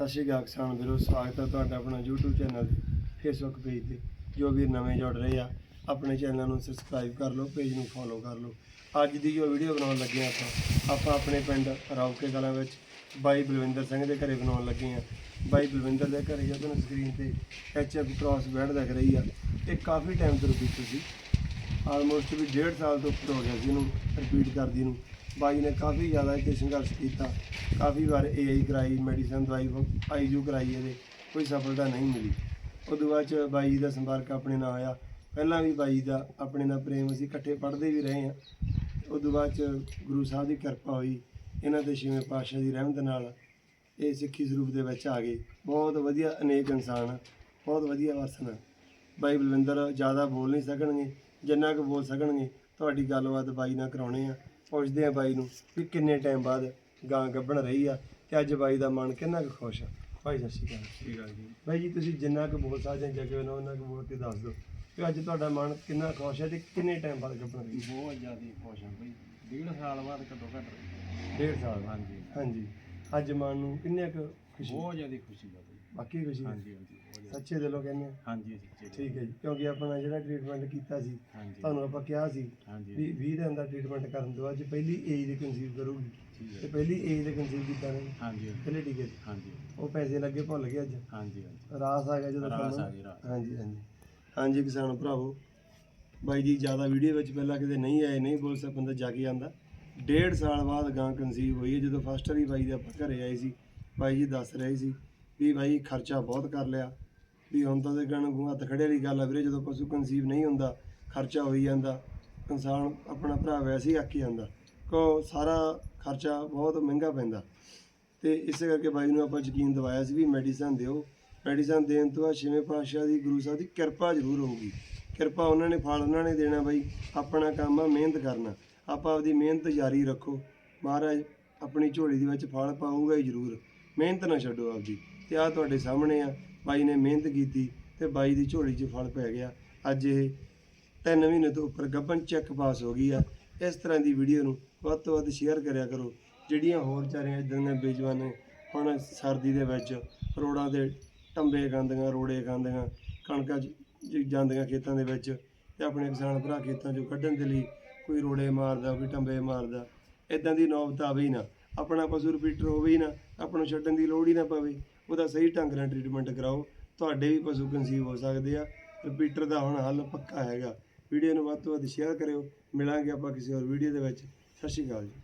ਸਤਿ ਸ਼੍ਰੀ ਅਕਾਲ ਕਿਸਾਨ ਵੀਰੋ, ਸਵਾਗਤ ਹੈ ਤੁਹਾਡਾ ਆਪਣਾ YouTube ਚੈਨਲ ਤੇ ਫੇਸਬੁੱਕ ਪੇਜ ਤੇ, ਜੋ ਵੀ ਨਵੇਂ ਜੁੜ ਰਹੇ ਆ। ਆਪਣੇ ਚੈਨਲ ਨੂੰ ਸਬਸਕ੍ਰਾਈਬ ਕਰ ਲਓ ਪੇਜ ਨੂੰ ਫੋਲੋ ਕਰ ਲਓ। ਅੱਜ ਦੀ ਜੋ ਵੀਡੀਓ ਬਣਾਉਣ ਲੱਗੇ ਹਾਂ ਆਪਾਂ ਆਪਾਂ ਆਪਣੇ ਪਿੰਡ ਰੌਕੇ ਕਲਾਂ ਵਿੱਚ ਬਾਈ ਬਲਵਿੰਦਰ ਸਿੰਘ ਦੇ ਘਰੇ ਬਣਾਉਣ ਲੱਗੇ ਹਾਂ। ਬਾਈ ਬਲਵਿੰਦਰ ਦੇ ਘਰੇ ਤੁਹਾਨੂੰ ਸਕਰੀਨ ਤੇ ਐਚਐਫ ਕ੍ਰਾਸ ਬੈਂਡ ਦਿਖ ਰਹੀ ਆ। ਇਹ ਕਾਫੀ ਟਾਈਮ ਤੋਂ ਰਿਪੀਟ ਸੀ। ਆਲਮੋਸਟ ਵੀ ਡੇਢ ਸਾਲ ਤੋਂ ਉੱਪਰ ਹੋ ਗਿਆ ਸੀ ਇਹਨੂੰ ਰਿਪੀਟ ਕਰਦੀ ਨੂੰ। ਬਾਈ ਨੇ ਕਾਫੀ ਜ਼ਿਆਦਾ ਇੱਥੇ ਸੰਘਰਸ਼ ਕੀਤਾ। ਕਾਫੀ ਵਾਰ ਏਆਈ ਕਰਾਈ ਮੈਡੀਸਨ ਦਵਾਈ ਆਈਯੂ ਕਰਾਈ ਇਹਦੇ। ਕੋਈ ਸਫਲਤਾ ਨਹੀਂ ਮਿਲੀ। ਉਦੋਂ ਬਾਅਦ ਚ ਬਾਈ ਦਾ ਸੰਪਰਕ ਆਪਣੇ ਨਾਲ ਹੋਇਆ। ਪਹਿਲਾਂ ਵੀ ਬਾਈ ਦਾ ਆਪਣੇ ਨਾਲ ਪ੍ਰੇਮ ਅਸੀਂ ਇਕੱਠੇ ਪੜ੍ਹਦੇ ਵੀ ਰਹੇ ਹਾਂ। ਉਦੋਂ ਬਾਅਦ ਚ ਗੁਰੂ ਸਾਹਿਬ ਦੀ ਕਿਰਪਾ ਹੋਈ। ਇਹਨਾਂ ਦੇ ਛੇਵੇਂ ਪਾਤਸ਼ਾਹ ਦੀ ਰਹਿਮਤ ਨਾਲ ਇਹ ਸਿੱਖੀ ਸਰੂਪ ਦੇ ਵਿੱਚ ਆ ਗਏ। ਬਹੁਤ ਵਧੀਆ ਅਨੇਕ ਇਨਸਾਨ ਬਹੁਤ ਵਧੀਆ ਵਰਸਨ ਬਾਈ ਬਲਵਿੰਦਰ ਜ਼ਿਆਦਾ ਬੋਲ ਨਹੀਂ ਸਕਣਗੇ। ਜਿੰਨਾ ਕੁ ਬੋਲ ਸਕਣਗੇ, ਤੁਹਾਡੀ ਗੱਲਬਾਤ ਬਾਈ ਨਾਲ ਕਰਾਉਣੇ ਆ। ਪੁੱਛਦੇ ਆ ਬਾਈ ਨੂੰ ਕਿ ਕਿੰਨੇ ਟਾਈਮ ਬਾਅਦ ਗਾਂ ਗੱਭਣ ਰਹੀ ਆ ਤੇ ਅੱਜ ਬਾਈ ਦਾ ਮਨ ਕਿੰਨਾ ਕੁ ਖੁਸ਼ ਆ। ਬਾਈ ਸਤਿ ਸ਼੍ਰੀ ਅਕਾਲ। ਠੀਕ ਆ ਜੀ। ਬਾਈ ਜੀ ਤੁਸੀਂ ਜਿੰਨਾ ਕੁ ਬੋਲ ਸਕਦੇ ਜਗੇ ਉਹਨਾਂ ਉਹਨਾਂ ਕੁ ਬੋਲ ਕੇ ਦੱਸ ਦਿਓ ਕਿ ਅੱਜ ਤੁਹਾਡਾ ਮਨ ਕਿੰਨਾ ਖੁਸ਼ ਹੈ ਤੇ ਕਿੰਨੇ ਟਾਈਮ ਬਾਅਦ ਗੱਭਣ ਰਹੀ ਬਹੁਤ ਜ਼ਿਆਦਾ ਖੁਸ਼ ਹਾਂ ਬਈ। ਡੇਢ ਸਾਲ ਬਾਅਦ ਘੱਟੋ ਘੱਟ ਡੇਢ ਸਾਲ ਹਾਂਜੀ। ਹਾਂਜੀ। ਅੱਜ ਮਨ ਨੂੰ ਕਿੰਨੇ ਕੁ ਖੁਸ਼ੀ? ਬਹੁਤ ਜ਼ਿਆਦਾ ਖੁਸ਼ੀ ਆ ਬਈ। ਬਾਕੀ ਖੁਸ਼ੀ ਹਾਂਜੀ ਹਾਂਜੀ। ਸੱਚੇ ਦਿਲੋਂ ਕਹਿੰਦੇ ਆ। ਹਾਂਜੀ ਸੱਚੇ। ਠੀਕ ਹੈ ਜੀ ਕਿਉਂਕਿ ਆਪਣਾ ਜਿਹੜਾ ਟ੍ਰੀਟਮੈਂਟ ਕੀਤਾ ਸੀ ਹਾਂਜੀ। ਤੁਹਾਨੂੰ ਆਪਾਂ ਕਿਹਾ ਸੀ ਹਾਂਜੀ। ਵੀ 20 ਦਿਨ ਦਾ ਟ੍ਰੀਟਮੈਂਟ ਕਰਨ ਤੋਂ ਬਾਅਦ ਪਹਿਲੀ ਏਜ ਦੇ ਕਨਸੀਵ ਕਰੂਗੀ ਠੀਕ ਤੇ ਹੈ ਪਹਿਲੀ ਏਜ ਦੇ ਕਨਸੀਵ ਕੀਤਾ ਨੇ ਹਾਂਜੀ ਪਹਿਲੇ ਟੀਕੇ ਤੇ। ਹਾਂਜੀ। ਉਹ ਪੈਸੇ ਲੱਗੇ ਭੁੱਲ ਗਏ ਅੱਜ। ਹਾਂਜੀ ਹਾਂਜੀ। ਰਾਸ ਆ ਗਿਆ ਜਦੋਂ ਗਈ, ਰਾਸ। ਹਾਂਜੀ ਹਾਂਜੀ। ਹਾਂਜੀ ਕਿਸਾਨ ਭਰਾਵੋ ਬਾਈ ਜੀ ਜ਼ਿਆਦਾ ਵੀਡੀਓ ਵਿੱਚ ਪਹਿਲਾਂ ਕਿਤੇ ਨਹੀਂ ਆਏ ਨਹੀਂ ਬੋਲ ਸਕਦਾ ਬੰਦਾ ਜਾ ਕੇ ਆਂਦਾ ਡੇਢ ਸਾਲ ਬਾਅਦ ਗਾਂ ਕਨਸੀਵ ਹੋਈ ਹੈ ਜਦੋਂ ਫਸਟ ਵਾਰੀ ਬਾਈ ਦੇ ਆਪਾਂ ਘਰੇ ਆਏ ਸੀ ਬਾਈ ਜੀ ਦੱਸ ਰਹੇ ਸੀ ਵੀ ਬਾਈ ਖਰਚਾ ਬਹੁਤ ਕਰ ਲਿਆ। ਵੀ ਹੁਣ ਤਾਂ ਦੇ ਗਣ ਹੱਥ ਖੜੇ ਵਾਲੀ ਗੱਲ ਆ ਵੀਰੇ, ਜਦੋਂ ਪਸ਼ੂ ਕਨਸੀਵ ਨਹੀਂ ਹੁੰਦਾ, ਖਰਚਾ ਹੋਈ ਜਾਂਦਾ, ਇਨਸਾਨ ਆਪਣਾ ਭਰਾ ਵੈਸੇ ਹੀ ਆਕੀ ਜਾਂਦਾ ਕੋ ਸਾਰਾ ਖਰਚਾ ਬਹੁਤ ਮਹਿੰਗਾ ਪੈਂਦਾ। ਤੇ ਇਸੇ ਕਰਕੇ ਬਾਈ ਨੂੰ ਆਪਾਂ ਯਕੀਨ ਦਿਵਾਇਆ ਸੀ ਵੀ ਮੈਡੀਸਨ ਦਿਓ। ਮੈਡੀਸਨ ਦੇਣ ਤੋਂ ਬਾਅਦ ਛੇਵੇਂ ਪਾਤਸ਼ਾਹ ਦੀ, ਗੁਰੂ ਸਾਹਿਬ ਦੀ ਕਿਰਪਾ ਜ਼ਰੂਰ ਹੋਊਗੀ। ਕਿਰਪਾ ਉਹਨਾਂ ਨੇ, ਫਲ ਉਹਨਾਂ ਨੇ ਦੇਣਾ ਬਾਈ, ਆਪਣਾ ਕੰਮ ਆ, ਮਿਹਨਤ ਕਰਨਾ। ਆਪਾਂ ਆਪਦੀ ਮਿਹਨਤ ਜਾਰੀ ਰੱਖੋ। ਮਹਾਰਾਜ ਆਪਣੀ ਝੋਲੀ ਦੇ ਵਿੱਚ ਫਲ ਪਾਊਗਾ ਹੀ ਜ਼ਰੂਰ। ਮਿਹਨਤ ਨਾ ਛੱਡੋ ਆਪਦੀ। ਤੇ ਆ ਤੁਹਾਡੇ ਸਾਹਮਣੇ ਆ। ਬਾਈ ਨੇ ਮਿਹਨਤ ਕੀਤੀ ਤੇ ਬਾਈ ਦੀ ਝੋਲੀ 'ਚ ਫਲ ਪੈ ਗਿਆ। ਅੱਜ ਇਹ ਤਿੰਨ ਮਹੀਨੇ ਤੋਂ ਉੱਪਰ ਗੱਬਨ ਚੈੱਕ ਪਾਸ ਹੋ ਗਈ ਆ। ਇਸ ਤਰ੍ਹਾਂ ਦੀ ਵੀਡੀਓ ਨੂੰ ਵੱਧ ਤੋਂ ਵੱਧ ਸ਼ੇਅਰ ਕਰਿਆ ਕਰੋ। ਜਿਹੜੀਆਂ ਹੋਰ ਚਾਰੀਆਂ ਇਦਾਂ ਦੀਆਂ ਬੇਜਵਾਨ ਹੁਣ ਸਰਦੀ ਦੇ ਵਿੱਚ ਰੋੜਾਂ ਦੇ ਟੰਬੇ ਗੰਦੀਆਂ ਰੋੜੇ ਗੰਦੀਆਂ ਕਣਕਾਂ 'ਚ ਜਾਂਦੀਆਂ ਖੇਤਾਂ ਦੇ ਵਿੱਚ ਤੇ ਆਪਣੇ ਕਿਸਾਨ ਭਰਾ ਖੇਤਾਂ 'ਚੋਂ ਕੱਢਣ ਦੇ ਲਈ ਕੋਈ ਰੋੜੇ ਮਾਰਦਾ, ਕੋਈ ਟੰਬੇ ਮਾਰਦਾ। ਇਦਾਂ ਦੀ ਨੌਬਤ ਆਵੇ ਹੀ ਨਾ। ਆਪਣਾ ਪਸ਼ੂ ਰਿਪੀਟਰ ਹੋਵੇ ਹੀ ਨਾ। ਆਪਾਂ ਨੂੰ ਛੱਡਣ ਦੀ ਲੋੜ ਹੀ ਨਾ ਪਵੇ। ਉਹਦਾ ਸਹੀ ਢੰਗ ਨਾਲ ਟ੍ਰੀਟਮੈਂਟ ਕਰਾਓ, ਤੁਹਾਡੇ ਵੀ ਪਸ਼ੂ ਕਨਸੀਵ ਹੋ ਸਕਦੇ ਆ ਰਿਪੀਟਰ ਦਾ ਹੁਣ ਹੱਲ ਪੱਕਾ ਹੈਗਾ। ਵੀਡੀਓ ਨੂੰ ਵੱਧ ਤੋਂ ਵੱਧ ਸ਼ੇਅਰ ਕਰਿਓ। ਮਿਲਾਂਗੇ ਆਪਾਂ ਕਿਸੇ ਹੋਰ ਵੀਡੀਓ ਦੇ ਵਿੱਚ। ਸਤਿ ਸ਼੍ਰੀ ਅਕਾਲ ਜੀ।